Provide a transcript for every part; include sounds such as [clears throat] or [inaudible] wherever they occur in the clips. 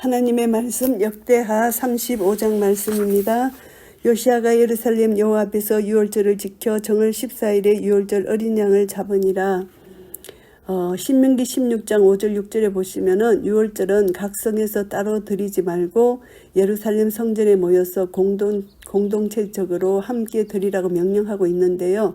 하나님의 말씀 역대하 35장 말씀입니다. 요시아가 예루살렘 여호와 앞에서 유월절을 지켜 정월 14일에 유월절 어린 양을 잡으니라. 어, 신명기 16장 5절 6절에 보시면은 유월절은 각 성에서 따로 드리지 말고 예루살렘 성전에 모여서 공동 공동체적으로 함께 드리라고 명령하고 있는데요.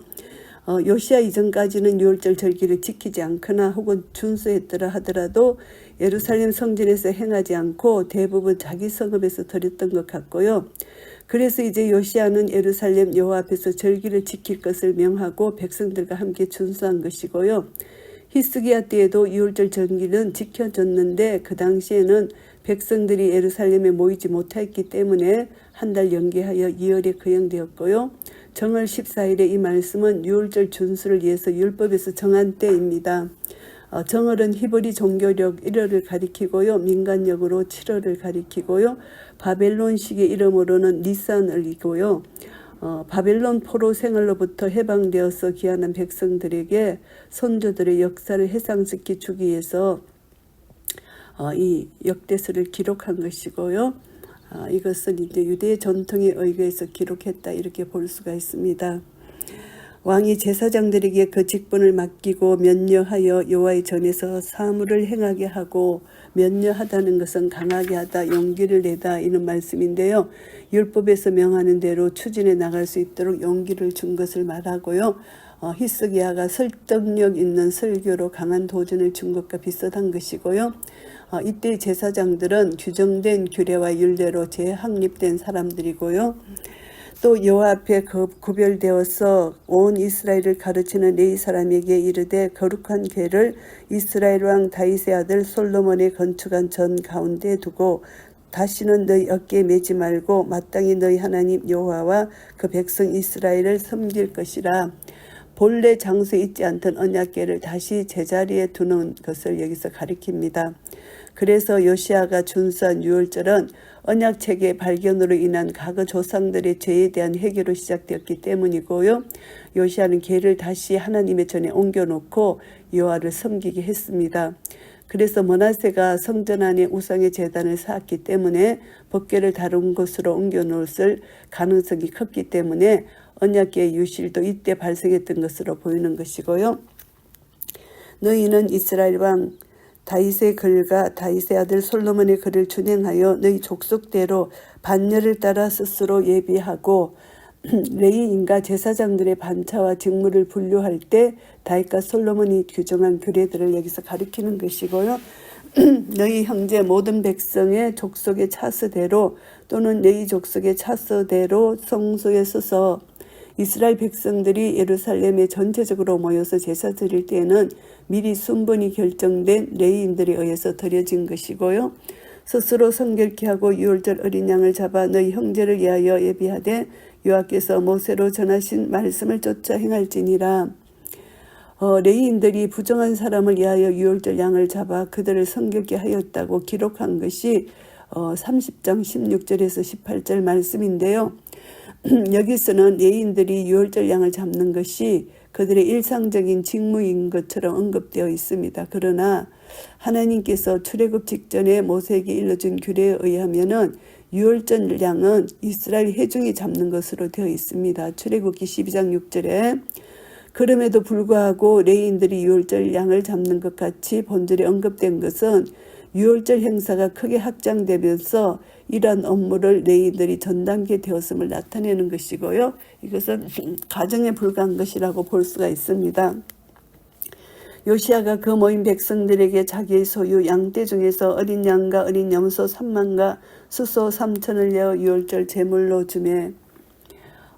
어, 요시아 이전까지는 유월절 절기를 지키지 않거나 혹은 준수했더라 하더라도 예루살렘 성전에서 행하지 않고 대부분 자기 성읍에서 드렸던 것 같고요. 그래서 이제 요시아는 예루살렘 여호와 앞에서 절기를 지킬 것을 명하고 백성들과 함께 준수한 것이고요. 히스기야 때에도 유월절 절기는 지켜졌는데 그 당시에는 백성들이 예루살렘에 모이지 못했기 때문에 한 달 연기하여 2월에 거행되었고요. 정월 14일에 이 말씀은 유월절 준수를 위해서 율법에서 정한 때입니다. 어, 정월은 히브리 종교력 1월을 가리키고요. 민간력으로 7월을 가리키고요. 바벨론식의 이름으로는 니산을이고요. 어, 바벨론 포로 생활로부터 해방되어서 귀환한 백성들에게 선조들의 역사를 해상시키 주기 위해서 어, 이 역대서를 기록한 것이고요. 아, 이것은 이제 유대 전통에 의거해서 기록했다 이렇게 볼 수가 있습니다. 왕이 제사장들에게 그 직분을 맡기고 면녀하여 여호와의 전에서 사물을 행하게 하고 면녀하다는 것은 강하게 하다 용기를 내다 이런 말씀인데요. 율법에서 명하는 대로 추진해 나갈 수 있도록 용기를 준 것을 말하고요. 어, 히스기야가 설득력 있는 설교로 강한 도전을 준 것과 비슷한 것이고요. 어, 이때 제사장들은 규정된 규례와 율례로 재확립된 사람들이고요. 또 여호와 앞에 그 구별되어서 온 이스라엘을 가르치는 네 사람에게 이르되 거룩한 궤를 이스라엘 왕 다윗의 아들 솔로몬의 건축한 전 가운데 두고 다시는 너희 어깨에 매지 말고 마땅히 너희 하나님 여호와와 그 백성 이스라엘을 섬길 것이라. 본래 장소에 있지 않던 언약궤를 다시 제자리에 두는 것을 여기서 가리킵니다. 그래서 요시아가 준수한 유월절은 언약책의 발견으로 인한 과거 조상들의 죄에 대한 해결로 시작되었기 때문이고요. 요시아는 개를 다시 하나님의 전에 옮겨놓고 여호와를 섬기게 했습니다. 그래서 머나세가 성전 안에 우상의 재단을 쌓았기 때문에 법궤를 다른 곳으로 옮겨놓을 가능성이 컸기 때문에 언약계의 유실도 이때 발생했던 것으로 보이는 것이고요. 너희는 이스라엘 왕 다윗의 글과 다윗의 아들 솔로몬의 글을 준행하여 너희 족속대로 반열을 따라 스스로 예비하고 [clears throat] 레이인과 제사장들의 반차와 직무를 분류할 때 다윗과 솔로몬이 규정한 규례들을 여기서 가리키는 것이고요. [clears throat] 너희 형제 모든 백성의 족속의 차수대로 또는 너희 족속의 차수대로 성소에 서서 이스라엘 백성들이 예루살렘에 전체적으로 모여서 제사 드릴 때에는 미리 순번이 결정된 레이인들에 의해서 드려진 것이고요. 스스로 성결케 하고 유월절 어린 양을 잡아 너희 형제를 위하여 예비하되 여호와께서 모세로 전하신 말씀을 쫓아 행할지니라. 어, 레이인들이 부정한 사람을 위하여 유월절 양을 잡아 그들을 성결케 하였다고 기록한 것이 어, 30장 16절에서 18절 말씀인데요. [clears throat] 여기서는 예인들이 유월절 양을 잡는 것이 그들의 일상적인 직무인 것처럼 언급되어 있습니다. 그러나 하나님께서 출애굽 직전에 모세에게 일러준 규례에 의하면은 유월절 양은 이스라엘 회중이 잡는 것으로 되어 있습니다. 출애굽기 12장 6절에 그럼에도 불구하고 레인들이 유월절 양을 잡는 것 같이 본절에 언급된 것은 유월절 행사가 크게 확장되면서 이러한 업무를 레이들이 전 단계 되었음을 나타내는 것이고요. 이것은 가정에 불과한 것이라고 볼 수가 있습니다. 요시아가 그 모인 백성들에게 자기의 소유 양떼 중에서 어린 양과 어린 염소 3만과 수소 3천을 내어 유월절 제물로 주매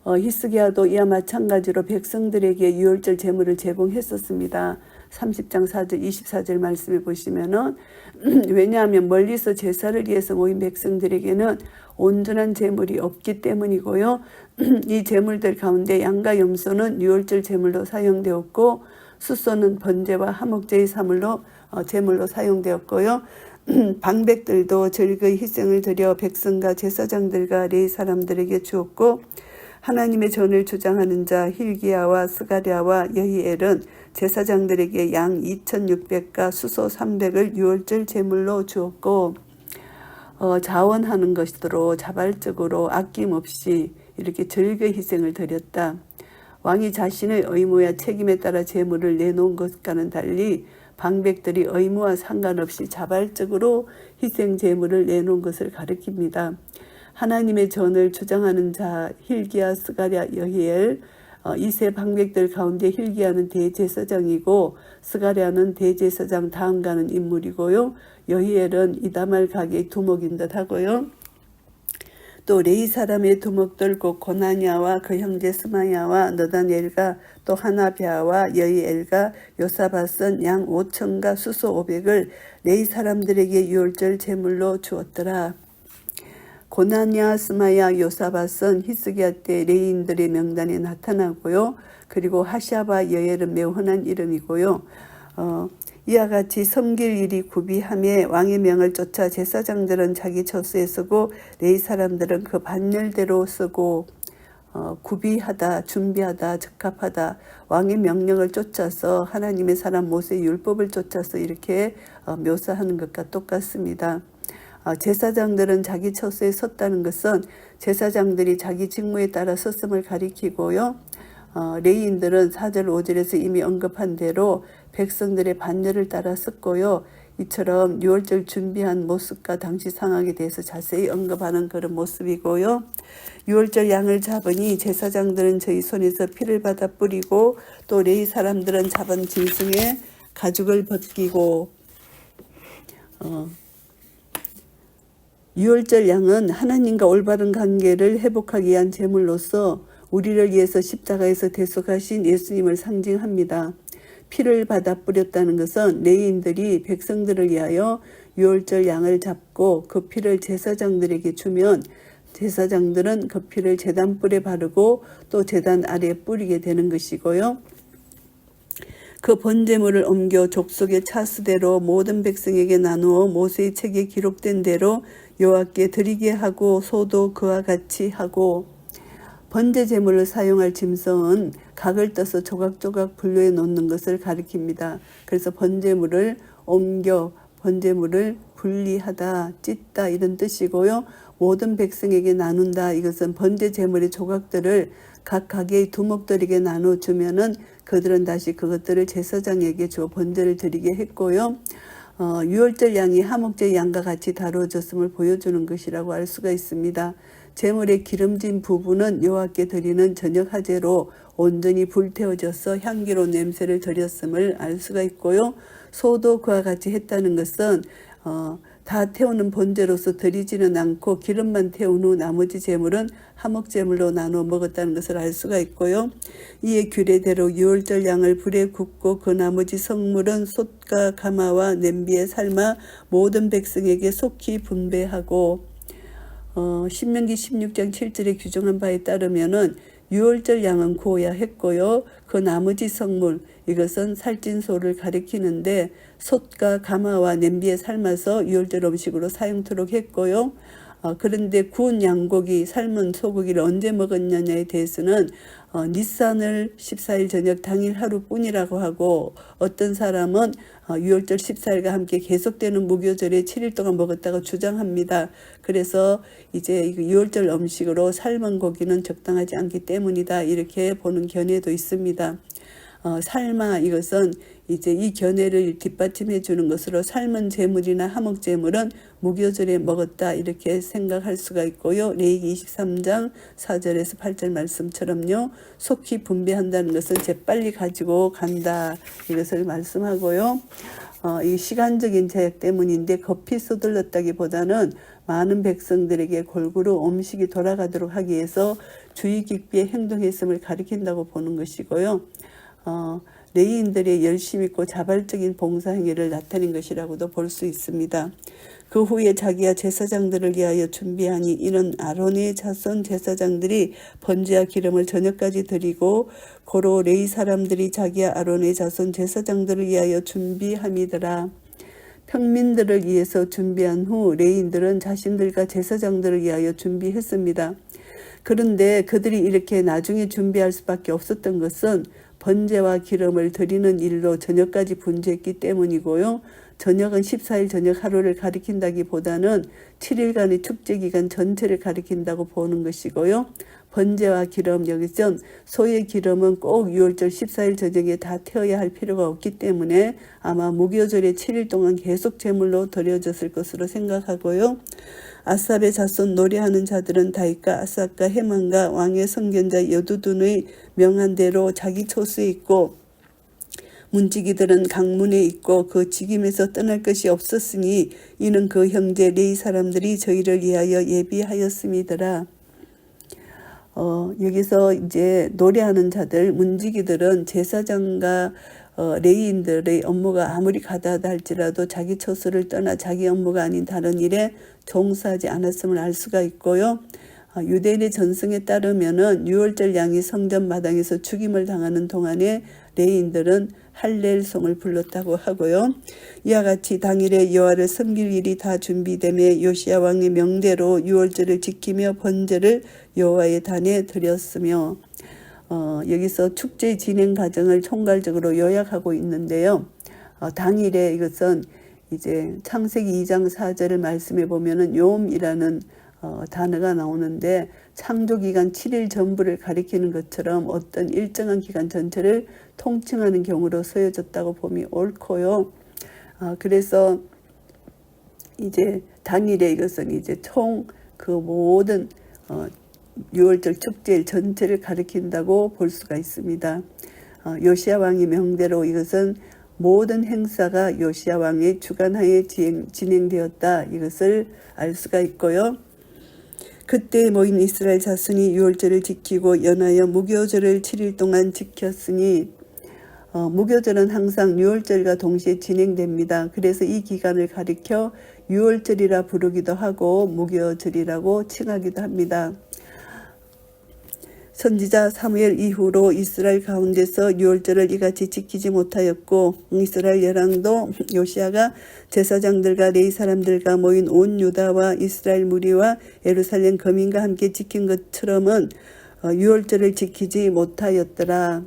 어, 히스기야도 이와 마찬가지로 백성들에게 유월절 제물을 제공했었습니다. 30장 4절 24절 말씀에 보시면은 [clears throat] 왜냐하면 멀리서 제사를 위해서 모인 백성들에게는 온전한 제물이 없기 때문이고요. [clears throat] 이 제물들 가운데 양과 염소는 유월절 제물로 사용되었고 수소는 번제와 화목제의 사물로 어, 제물로 사용되었고요. [clears throat] 방백들도 절거의 희생을 드려 백성과 제사장들과 레이 사람들에게 주었고 하나님의 전을 주장하는 자 힐기야와 스가랴와 여히엘은 제사장들에게 양 2,600과 수소 300을 유월절 제물로 주었고 어, 자원하는 것으로 자발적으로 아낌없이 이렇게 절개 희생을 드렸다. 왕이 자신의 의무와 책임에 따라 재물을 내놓은 것과는 달리 방백들이 의무와 상관없이 자발적으로 희생 재물을 내놓은 것을 가리킵니다. 하나님의 전을 주장하는 자 힐기야 스가랴 여히엘 어, 이세 방백들 가운데 힐기야는 대제사장이고 스가랴는 대제사장 다음 가는 인물이고요. 여히엘은 이다말 가게의 두목인 듯 하고요. 또 레이 사람의 두목들 곧 고나냐와 그 형제 스마야와 너다넬과 또 하나비아와 여이엘과 요사밧은 양 5천과 수소 500을 레이 사람들에게 유월절 제물로 주었더라. 고나냐 스마야 요사밧은 히스기야 때 레이인들의 명단에 나타나고요. 그리고 하샤바 여엘은 매우 흔한 이름이고요. 어, 이와 같이 섬길 일이 구비함에 왕의 명을 쫓아 제사장들은 자기 처수에 쓰고 레이 사람들은 그 반열대로 쓰고 어, 구비하다, 준비하다, 적합하다, 왕의 명령을 쫓아서 하나님의 사람 모세의 율법을 쫓아서 이렇게 어, 묘사하는 것과 똑같습니다. 어, 제사장들은 자기 처수에 섰다는 것은 제사장들이 자기 직무에 따라 섰음을 가리키고요. 어, 레이인들은 4절 5절에서 이미 언급한 대로 백성들의 반열을 따라 섰고요. 이처럼 6월절 준비한 모습과 당시 상황에 대해서 자세히 언급하는 그런 모습이고요. 6월절 양을 잡으니 제사장들은 저희 손에서 피를 받아 뿌리고 또 레이 사람들은 잡은 짐승의 가죽을 벗기고 어, 6월절 양은 하나님과 올바른 관계를 회복하기 위한 제물로서 우리를 위해서 십자가에서 대속하신 예수님을 상징합니다. 피를 받아 뿌렸다는 것은 레인들이 백성들을 위하여 유월절 양을 잡고 그 피를 제사장들에게 주면 제사장들은 그 피를 제단불에 바르고 또 제단 아래에 뿌리게 되는 것이고요. 그 번제물을 옮겨 족속의 차수대로 모든 백성에게 나누어 모세의 책에 기록된 대로 여호와께 드리게 하고 소도 그와 같이 하고 번제 제물을 사용할 짐승은 각을 떠서 조각조각 분류해 놓는 것을 가리킵니다. 그래서 번제물을 옮겨 번제물을 분리하다, 찢다 이런 뜻이고요. 모든 백성에게 나눈다. 이것은 번제 제물의 조각들을 각 가게의 두목들에게 나눠 주면은 그들은 다시 그것들을 제사장에게 주어 번제를 드리게 했고요. 어, 유월절 양이 하목제 양과 같이 다루어졌음을 보여주는 것이라고 알 수가 있습니다. 제물의 기름진 부분은 여호와께 드리는 저녁 화제로 온전히 불태워져서 향기로운 냄새를 드렸음을 알 수가 있고요. 소도 그와 같이 했다는 것은 어, 다 태우는 번제로서 드리지는 않고 기름만 태운 후 나머지 제물은 하목 제물로 나누어 먹었다는 것을 알 수가 있고요. 이에 규례대로 유월절 양을 불에 굽고 그 나머지 성물은 솥과 가마와 냄비에 삶아 모든 백성에게 속히 분배하고 어, 신명기 16장 7절에 규정한 바에 따르면은 유월절 양은 구워야 했고요. 그 나머지 성물 이것은 살찐 소를 가리키는데 솥과 가마와 냄비에 삶아서 유월절 음식으로 사용토록 했고요. 어, 그런데 구운 양고기, 삶은 소고기를 언제 먹었느냐에 대해서는 어, 니산을 14일 저녁 당일 하루뿐이라고 하고 어떤 사람은 어, 6월절 14일과 함께 계속되는 무교절에 7일 동안 먹었다고 주장합니다. 그래서 이제 6월절 음식으로 삶은 고기는 적당하지 않기 때문이다 이렇게 보는 견해도 있습니다. 어, 삶아 이것은 이제 이 견해를 뒷받침해 주는 것으로 삶은 재물이나 하목 재물은 무교절에 먹었다 이렇게 생각할 수가 있고요. 레이기 23장 4절에서 8절 말씀처럼요. 속히 분배한다는 것은 재빨리 가지고 간다 이것을 말씀하고요. 어, 이 시간적인 제약 때문인데 급히 서둘렀다기보다는 많은 백성들에게 골고루 음식이 돌아가도록 하기 위해서 주의 깊게 행동했음을 가리킨다고 보는 것이고요. 어, 레이인들의 열심 있고 자발적인 봉사 행위를 나타낸 것이라고도 볼 수 있습니다. 그 후에 자기와 제사장들을 위하여 준비하니 이런 아론의 자손 제사장들이 번제와 기름을 저녁까지 드리고 고로 레이 사람들이 자기와 아론의 자손 제사장들을 위하여 준비함이더라. 평민들을 위해서 준비한 후 레인들은 자신들과 제사장들을 위하여 준비했습니다. 그런데 그들이 이렇게 나중에 준비할 수밖에 없었던 것은 번제와 기름을 드리는 일로 저녁까지 분주했기 때문이고요. 저녁은 14일 저녁 하루를 가리킨다기보다는 7일간의 축제 기간 전체를 가리킨다고 보는 것이고요. 번제와 기름 여기서 소의 기름은 꼭 6월절 14일 저녁에 다 태워야 할 필요가 없기 때문에 아마 무교절에 7일 동안 계속 제물로 드려졌을 것으로 생각하고요. 아삽의 자손 노래하는 자들은 다윗과 아삽과 헤만과 왕의 선견자 여두둔의 명한 대로 자기 초수에 있고 문지기들은 강문에 있고 그 직임에서 떠날 것이 없었으니 이는 그 형제 레이 사람들이 저희를 위하여 예비하였음이더라. 어, 여기서 이제 노래하는 자들, 문지기들은 제사장과 어, 레이인들의 업무가 아무리 가다하다 할지라도 자기 처수를 떠나 자기 업무가 아닌 다른 일에 종사하지 않았음을 알 수가 있고요. 어, 유대인의 전승에 따르면은 유월절 양이 성전 마당에서 죽임을 당하는 동안에 레인들은 할렐송을 불렀다고 하고요. 이와 같이 당일에 여호와를 섬길 일이 다 준비되며 요시야 왕의 명대로 유월절을 지키며 번제를 여호와의 단에 드렸으며 어, 여기서 축제 진행 과정을 총괄적으로 요약하고 있는데요. 어, 당일에 이것은 이제 창세기 2장 4절을 말씀해 보면은 요음이라는 어, 단어가 나오는데 창조 기간 7일 전부를 가리키는 것처럼 어떤 일정한 기간 전체를 통칭하는 경우로 쓰여졌다고 봄이 옳고요. 어, 그래서 이제 당일에 이것은 이제 총 그 모든 어, 6월절 축제일 전체를 가리킨다고 볼 수가 있습니다. 어, 요시아 왕의 명대로 이것은 모든 행사가 요시아 왕의 주관하에 진행 되었다. 이것을 알 수가 있고요. 그때 모인 이스라엘 자손이 유월절을 지키고 연하여 무교절을 7일 동안 지켰으니 어, 무교절은 항상 유월절과 동시에 진행됩니다. 그래서 이 기간을 가리켜 유월절이라 부르기도 하고 무교절이라고 칭하기도 합니다. 선지자 사무엘 이후로 이스라엘 가운데서 유월절을 이같이 지키지 못하였고 이스라엘 열왕도 요시아가 제사장들과 레이 사람들과 모인 온 유다와 이스라엘 무리와 예루살렘 거민과 함께 지킨 것처럼은 어, 유월절을 지키지 못하였더라.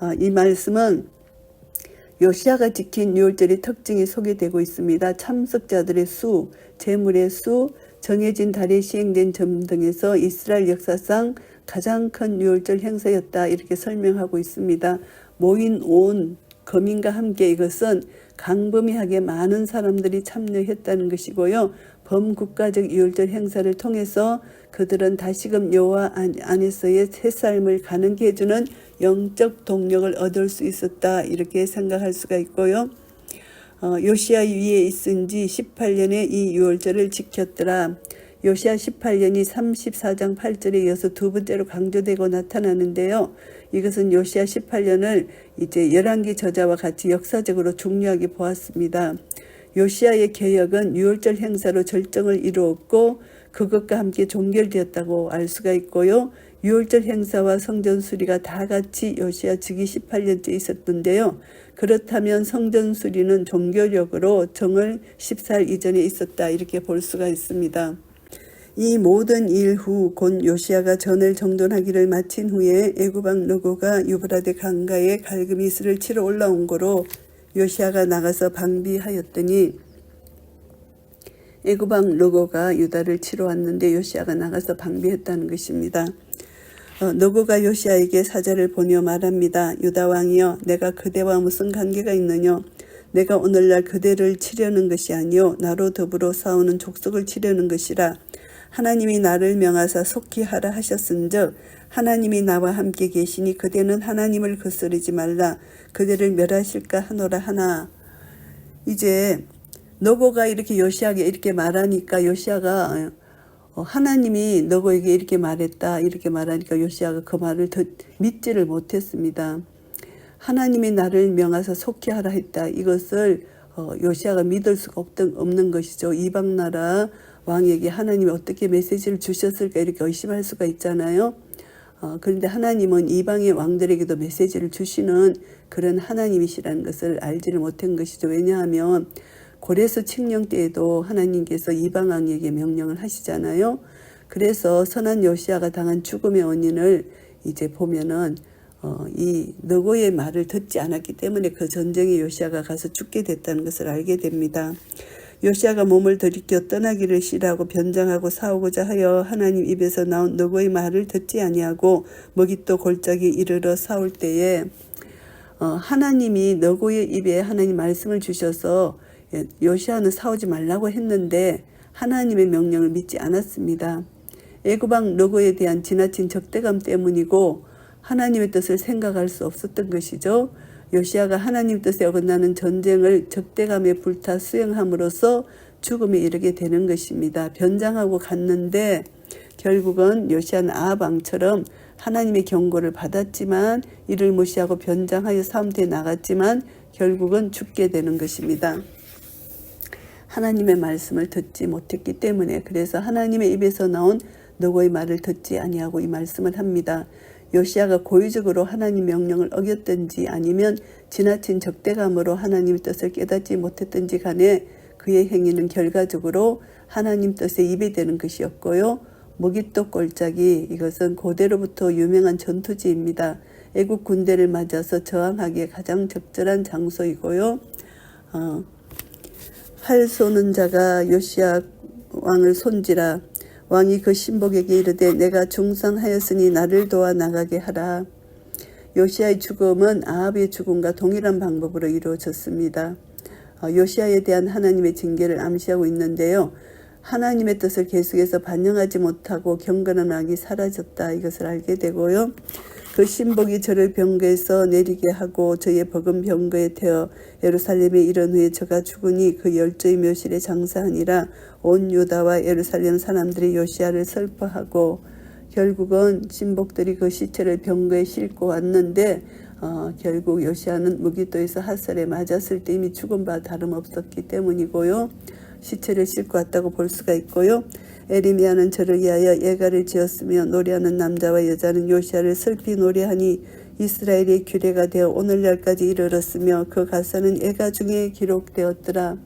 어, 이 말씀은 요시아가 지킨 유월절의 특징이 소개되고 있습니다. 참석자들의 수, 재물의 수, 정해진 달에 시행된 점 등에서 이스라엘 역사상 가장 큰 유월절 행사였다 이렇게 설명하고 있습니다. 모인 온 거민과 함께 이것은 강범위하게 많은 사람들이 참여했다는 것이고요. 범국가적 유월절 행사를 통해서 그들은 다시금 여호와 안에서의 새 삶을 가능케 해주는 영적 동력을 얻을 수 있었다 이렇게 생각할 수가 있고요. 어, 요시아 위에 있은 지 18년에 이 유월절을 지켰더라. 요시아 18년이 34장 8절에 이어서 두 번째로 강조되고 나타나는데요. 이것은 요시아 18년을 이제 열왕기 저자와 같이 역사적으로 중요하게 보았습니다. 요시아의 개혁은 유월절 행사로 절정을 이루었고 그것과 함께 종결되었다고 알 수가 있고요. 유월절 행사와 성전 수리가 다 같이 요시아 즉위 18년째 있었던데요. 그렇다면 성전 수리는 종교력으로 정월 14일 이전에 있었다 이렇게 볼 수가 있습니다. 이 모든 일 후 곧 요시아가 전을 정돈하기를 마친 후에 애구방 누고가 유브라데 강가에 갈그미스를 치러 올라온 거로 요시아가 나가서 방비하였더니 애구방 로고가 유다를 치러 왔는데 요시아가 나가서 방비했다는 것입니다. 어, 노고가 요시아에게 사자를 보내어 말합니다. 유다 왕이여 내가 그대와 무슨 관계가 있느냐 내가 오늘날 그대를 치려는 것이 아니요 나로 더불어 싸우는 족속을 치려는 것이라 하나님이 나를 명하사 속히 하라 하셨은즉 하나님이 나와 함께 계시니 그대는 하나님을 거스르지 말라 그대를 멸하실까 하노라 하나 이제 너고가 이렇게 요시아에게 이렇게 말하니까 요시아가 어, 하나님이 너고에게 이렇게 말했다 이렇게 말하니까 요시아가 그 말을 더 믿지를 못했습니다. 하나님이 나를 명하사 속히 하라 했다. 이것을 어, 요시아가 믿을 수가 없던, 없는 것이죠. 이방 나라 왕에게 하나님이 어떻게 메시지를 주셨을까 이렇게 의심할 수가 있잖아요. 어, 그런데 하나님은 이방의 왕들에게도 메시지를 주시는 그런 하나님이시라는 것을 알지를 못한 것이죠. 왜냐하면 고레스 칙령 때에도 하나님께서 이방 왕에게 명령을 하시잖아요. 그래서 선한 요시아가 당한 죽음의 원인을 이제 보면은 어, 이 너고의 말을 듣지 않았기 때문에 그 전쟁에 요시아가 가서 죽게 됐다는 것을 알게 됩니다. 요시아가 몸을 들이켜 떠나기를 싫어하고 변장하고 싸우고자 하여 하나님 입에서 나온 너고의 말을 듣지 아니하고 먹잇도 골짜기 이르러 싸울 때에 어, 하나님이 너고의 입에 하나님 말씀을 주셔서 예, 요시아는 싸우지 말라고 했는데 하나님의 명령을 믿지 않았습니다. 애굽왕 너고에 대한 지나친 적대감 때문이고 하나님의 뜻을 생각할 수 없었던 것이죠. 요시아가 하나님 뜻에 어긋나는 전쟁을 적대감에 불타 수행함으로써 죽음에 이르게 되는 것입니다. 변장하고 갔는데 결국은 요시아는 아합왕처럼 하나님의 경고를 받았지만 이를 무시하고 변장하여 싸움터에 나갔지만 결국은 죽게 되는 것입니다. 하나님의 말씀을 듣지 못했기 때문에 그래서 하나님의 입에서 나온 너고의 말을 듣지 아니하고 이 말씀을 합니다. 요시아가 고의적으로 하나님 명령을 어겼든지 아니면 지나친 적대감으로 하나님 뜻을 깨닫지 못했든지 간에 그의 행위는 결과적으로 하나님 뜻에 입이 되는 것이었고요. 모깃도 골짜기 이것은 고대로부터 유명한 전투지입니다. 애국 군대를 맞아서 저항하기에 가장 적절한 장소이고요. 어, 활 쏘는 자가 요시아 왕을 손지라 왕이 그 신복에게 이르되 내가 중상하였으니 나를 도와 나가게 하라. 요시아의 죽음은 아합의 죽음과 동일한 방법으로 이루어졌습니다. 어, 요시아에 대한 하나님의 징계를 암시하고 있는데요. 하나님의 뜻을 계속해서 반영하지 못하고 경건한 왕이 사라졌다 이것을 알게 되고요. 그 신복이 저를 병거에서 내리게 하고 저의 버금 병거에 태워 예루살렘에 이른 후에 저가 죽으니 그 열조의 묘실에 장사하니라 온 유다와 예루살렘 사람들이 요시아를 슬퍼하고 결국은 신복들이 그 시체를 병거에 싣고 왔는데 어, 결국 요시아는 무기도에서 핫살에 맞았을 때 이미 죽은 바 다름없었기 때문이고요. 시체를 싣고 왔다고 볼 수가 있고요. 에리미아는 저를 위하여 예가를 지었으며 노래하는 남자와 여자는 요시아를 슬피 노래하니 이스라엘의 규례가 되어 오늘날까지 이르렀으며 그 가사는 예가 중에 기록되었더라.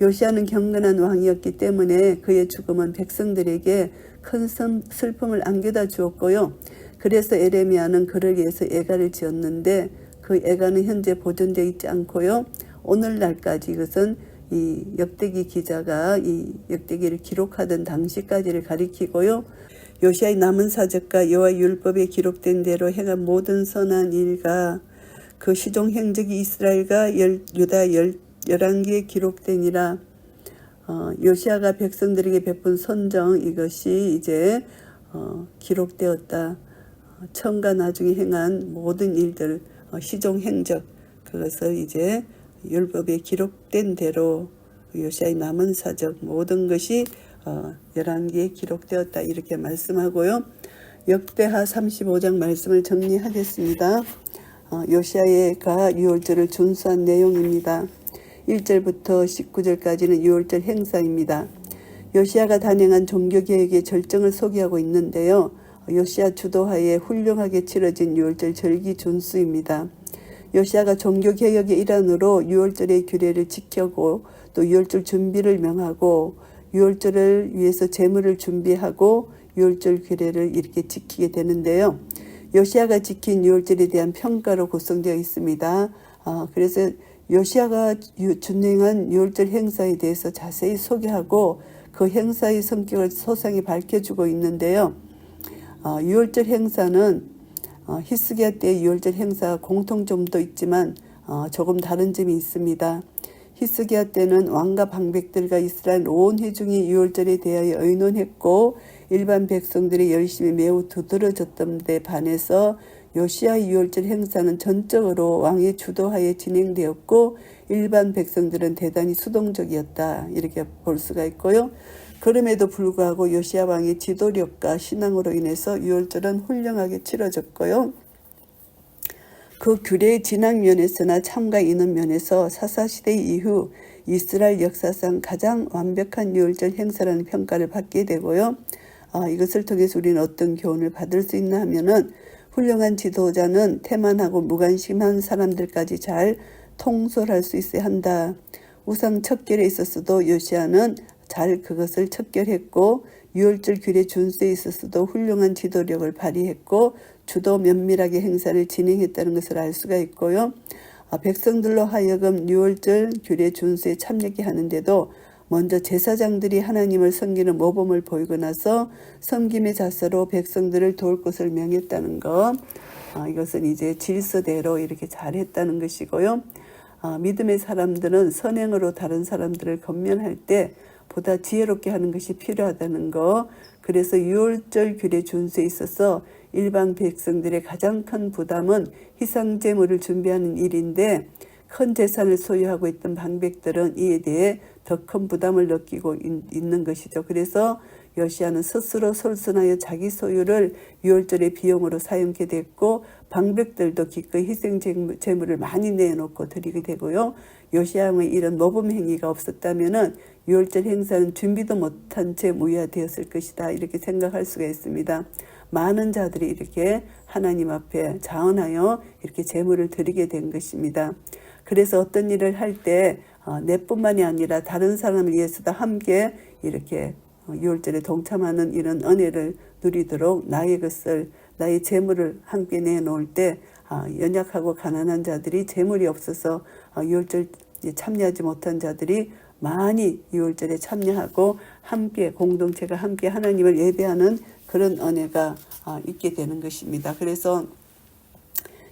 요시아는 경건한 왕이었기 때문에 그의 죽음은 백성들에게 큰 슬픔을 안겨다 주었고요. 그래서 에레미야는 그를 위해서 예가를 지었는데 그 예가는 현재 보존되어 있지 않고요. 오늘날까지 이것은 이 역대기 기자가 이 역대기를 기록하던 당시까지를 가리키고요. 요시아의 남은 사적과 여호와 율법에 기록된 대로 행한 모든 선한 일과 그 시종 행적이 이스라엘과 열, 유다 열, 열왕기에 기록되니라. 어, 요시아가 백성들에게 베푼 선정 이것이 이제 어, 기록되었다. 처음과 나중에 행한 모든 일들 어, 시종 행적 그것을 이제 율법에 기록된 대로 요시아의 남은 사적 모든 것이 어, 열왕기에 기록되었다 이렇게 말씀하고요. 역대하 35장 말씀을 정리하겠습니다. 어, 요시아가 유월절을 준수한 내용입니다. 1절부터 19절까지는 유월절 행사입니다. 요시아가 단행한 종교개혁의 절정을 소개하고 있는데요. 요시아 주도하에 훌륭하게 치러진 유월절 절기 준수입니다. 요시아가 종교 개혁의 일환으로 유월절의 규례를 지켜고 또 유월절 준비를 명하고 유월절을 위해서 제물을 준비하고 유월절 규례를 이렇게 지키게 되는데요. 요시아가 지킨 유월절에 대한 평가로 구성되어 있습니다. 아, 그래서 요시아가 준행한 유월절 행사에 대해서 자세히 소개하고 그 행사의 성격을 소상히 밝혀주고 있는데요. 어, 유월절 행사는 어, 히스기야 때 유월절 행사 공통점도 있지만 어, 조금 다른 점이 있습니다. 히스기야 때는 왕과 방백들과 이스라엘 온 회중이 유월절에 대하여 의논했고 일반 백성들이 열심히 매우 두드러졌던 데 반해서 요시아의 유월절 행사는 전적으로 왕의 주도하에 진행되었고 일반 백성들은 대단히 수동적이었다 이렇게 볼 수가 있고요. 그럼에도 불구하고 요시아 왕의 지도력과 신앙으로 인해서 유월절은 훌륭하게 치러졌고요. 그 규례의 진학 면에서나 참가 인원 면에서 사사시대 이후 이스라엘 역사상 가장 완벽한 유월절 행사라는 평가를 받게 되고요. 아, 이것을 통해서 우리는 어떤 교훈을 받을 수 있나 하면은 훌륭한 지도자는 태만하고 무관심한 사람들까지 잘 통솔할 수 있어야 한다. 우상 척결에 있었어도 요시아는 잘 그것을 척결했고 유월절 규례 준수에 있어서도 훌륭한 지도력을 발휘했고 주도 면밀하게 행사를 진행했다는 것을 알 수가 있고요. 아, 백성들로 하여금 유월절 규례 준수에 참여하게 하는데도 먼저 제사장들이 하나님을 섬기는 모범을 보이고 나서 섬김의 자세로 백성들을 도울 것을 명했다는 것. 아, 이것은 이제 질서대로 이렇게 잘했다는 것이고요. 아, 믿음의 사람들은 선행으로 다른 사람들을 건면할 때 보다 지혜롭게 하는 것이 필요하다는 거. 그래서 유월절 규례 준수에 있어서 일반 백성들의 가장 큰 부담은 희생제물을 준비하는 일인데 큰 재산을 소유하고 있던 방백들은 이에 대해 더 큰 부담을 느끼고 있- 있는 것이죠. 그래서 요시아는 스스로 솔선하여 자기 소유를 유월절의 비용으로 사용하게 됐고 방백들도 기꺼이 희생 제물- 제물을 많이 내놓고 드리게 되고요. 요시아의 이런 모범 행위가 없었다면은 유월절 행사는 준비도 못한 채 무효되었을 것이다 이렇게 생각할 수가 있습니다. 많은 자들이 이렇게 하나님 앞에 자원하여 이렇게 제물을 드리게 된 것입니다. 그래서 어떤 일을 할때 어, 내뿐만이 아니라 다른 사람을 위해서도 함께 이렇게 어, 유월절에 동참하는 이런 은혜를 누리도록 나의 것을 나의 재물을 함께 내놓을 때 아, 연약하고 가난한 자들이 재물이 없어서 어, 유월절 참여하지 못한 자들이 많이 유월절에 참여하고 함께 공동체가 함께 하나님을 예배하는 그런 은혜가 아, 있게 되는 것입니다. 그래서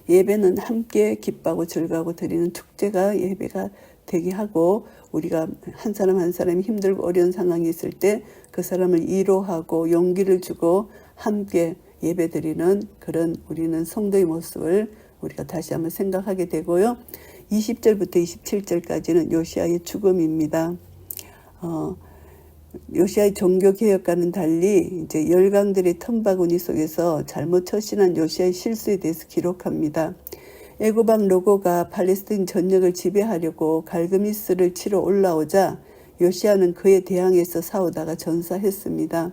예배는 함께 기뻐하고 즐거워하고 드리는 축제가 예배가 되게 하고 우리가 한 사람 한 사람이 힘들고 어려운 상황이 있을 때 그 사람을 위로하고 용기를 주고 함께 예배 드리는 그런 우리는 성도의 모습을 우리가 다시 한번 생각하게 되고요. 20절부터 27절까지는 요시아의 죽음입니다. 어, 요시아의 종교 개혁과는 달리 이제 열강들의 틈바구니 속에서 잘못 처신한 요시아의 실수에 대해서 기록합니다. 애고방 로고가 팔레스타인 전역을 지배하려고 갈그미스를 치러 올라오자 요시아는 그에 대항해서 싸우다가 전사했습니다.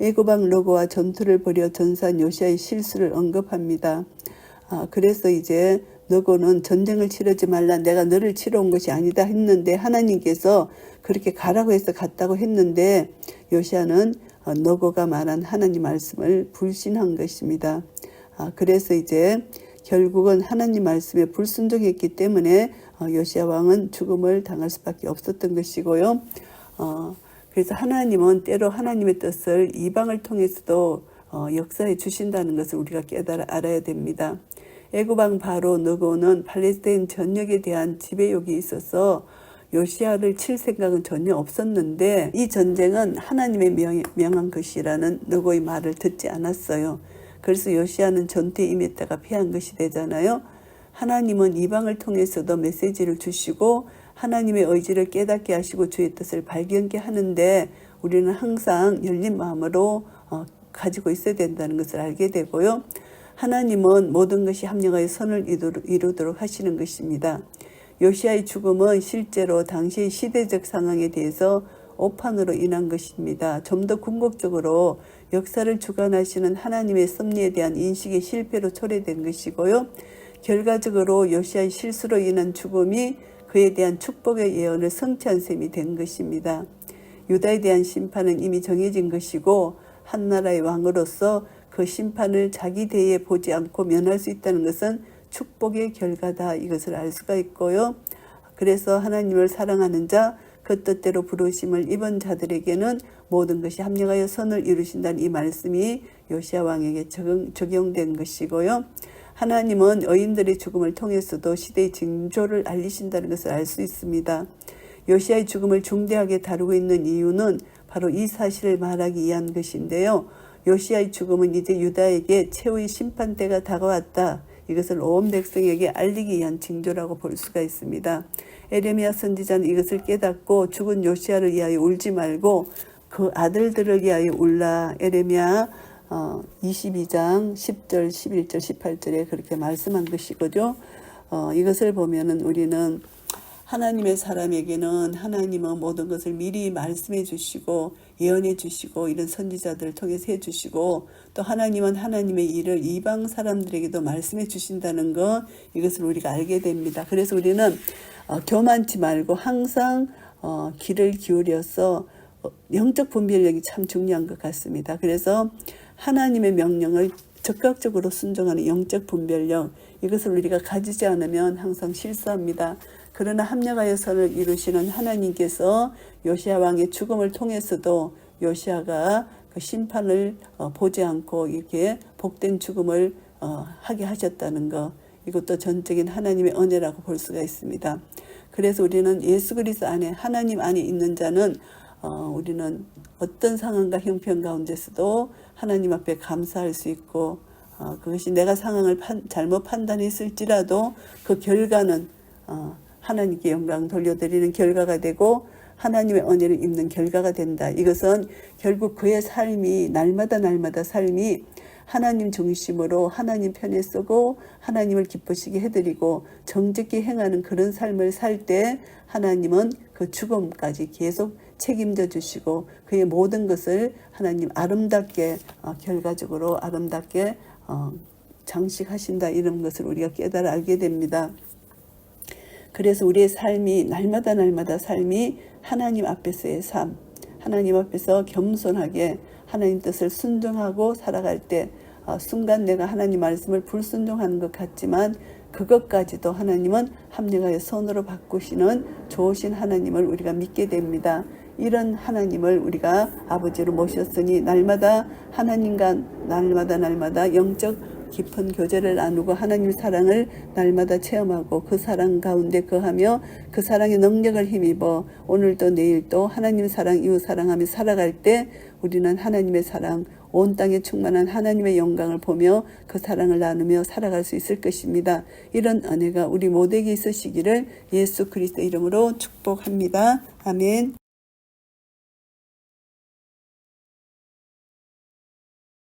애고방 로고와 전투를 벌여 전사한 요시아의 실수를 언급합니다. 아, 그래서 이제 너고는 전쟁을 치르지 말라 내가 너를 치러 온 것이 아니다 했는데 하나님께서 그렇게 가라고 해서 갔다고 했는데 요시아는 어, 너고가 말한 하나님 말씀을 불신한 것입니다. 아, 그래서 이제 결국은 하나님 말씀에 불순종했기 때문에 어, 요시아 왕은 죽음을 당할 수밖에 없었던 것이고요. 어, 그래서 하나님은 때로 하나님의 뜻을 이방을 통해서도 어, 역사해 주신다는 것을 우리가 깨달아 알아야 됩니다. 애굽왕 바로 느고는 팔레스타인 전역에 대한 지배욕이 있어서 요시아를 칠 생각은 전혀 없었는데 이 전쟁은 하나님의 명, 명한 것이라는 느고의 말을 듣지 않았어요. 그래서 요시아는 전투에 임했다가 패한 것이 되잖아요. 하나님은 이방을 통해서도 메시지를 주시고 하나님의 의지를 깨닫게 하시고 주의 뜻을 발견케 하는데 우리는 항상 열린 마음으로 어, 가지고 있어야 된다는 것을 알게 되고요. 하나님은 모든 것이 합력하여 선을 이루도록 하시는 것입니다. 요시아의 죽음은 실제로 당시 시대적 상황에 대해서 오판으로 인한 것입니다. 좀 더 궁극적으로 역사를 주관하시는 하나님의 섭리에 대한 인식의 실패로 초래된 것이고요. 결과적으로 요시아의 실수로 인한 죽음이 그에 대한 축복의 예언을 성취한 셈이 된 것입니다. 유다에 대한 심판은 이미 정해진 것이고 한 나라의 왕으로서 그 심판을 자기 대에 보지 않고 면할 수 있다는 것은 축복의 결과다 이것을 알 수가 있고요. 그래서 하나님을 사랑하는 자, 그 뜻대로 부르심을 입은 자들에게는 모든 것이 합력하여 선을 이루신다는 이 말씀이 요시아 왕에게 적용, 적용 된 것이고요. 하나님은 의인들의 죽음을 통해서도 시대의 징조를 알리신다는 것을 알 수 있습니다. 요시아의 죽음을 중대하게 다루고 있는 이유는 바로 이 사실을 말하기 위한 것인데요. 요시아의 죽음은 이제 유다에게 최후의 심판 때가 다가왔다. 이것을 온 백성에게 알리기 위한 징조라고 볼 수가 있습니다. 에레미야 선지자는 이것을 깨닫고 죽은 요시아를 위하여 울지 말고 그 아들들을 위하여 울라. 에레미야 22장 10절, 11절, 18절에 그렇게 말씀한 것이거죠. 어, 이것을 보면은 우리는 하나님의 사람에게는 하나님은 모든 것을 미리 말씀해 주시고 예언해 주시고 이런 선지자들을 통해서 해 주시고 또 하나님은 하나님의 일을 이방 사람들에게도 말씀해 주신다는 것 이것을 우리가 알게 됩니다. 그래서 우리는 어, 교만치 말고 항상 어, 귀를 기울여서 어, 영적 분별력이 참 중요한 것 같습니다. 그래서 하나님의 명령을 적극적으로 순종하는 영적 분별력 이것을 우리가 가지지 않으면 항상 실수합니다. 그러나 합력하여 선을 이루시는 하나님께서 요시아 왕의 죽음을 통해서도 요시아가 그 심판을 어, 보지 않고 이렇게 복된 죽음을 어, 하게 하셨다는 것 이것도 전적인 하나님의 은혜라고 볼 수가 있습니다. 그래서 우리는 예수 그리스도 안에 하나님 안에 있는 자는 어, 우리는 어떤 상황과 형편 가운데서도 하나님 앞에 감사할 수 있고 어, 그것이 내가 상황을 판, 잘못 판단했을지라도 그 결과는 어, 하나님께 영광 돌려드리는 결과가 되고 하나님의 은혜를 입는 결과가 된다. 이것은 결국 그의 삶이 날마다 날마다 삶이 하나님 중심으로 하나님 편에 서고 하나님을 기쁘시게 해드리고 정직히 행하는 그런 삶을 살 때 하나님은 그 죽음까지 계속 책임져 주시고 그의 모든 것을 하나님 아름답게 어, 결과적으로 아름답게 어, 장식하신다 이런 것을 우리가 깨달아 알게 됩니다. 그래서 우리의 삶이 날마다 날마다 삶이 하나님 앞에서의 삶, 하나님 앞에서 겸손하게 하나님 뜻을 순종하고 살아갈 때 어, 순간 내가 하나님 말씀을 불순종하는 것 같지만 그것까지도 하나님은 합력하여 손으로 바꾸시는 좋으신 하나님을 우리가 믿게 됩니다. 이런 하나님을 우리가 아버지로 모셨으니 날마다 하나님과 날마다 날마다 영적 깊은 교제를 나누고 하나님 사랑을 날마다 체험하고 그 사랑 가운데 거하며 그 사랑의 능력을 힘입어 오늘도 내일도 하나님 사랑 이웃 사랑하며 살아갈 때 우리는 하나님의 사랑 온 땅에 충만한 하나님의 영광을 보며 그 사랑을 나누며 살아갈 수 있을 것입니다. 이런 은혜가 우리 모두에게 있으시기를 예수 그리스도 이름으로 축복합니다. 아멘.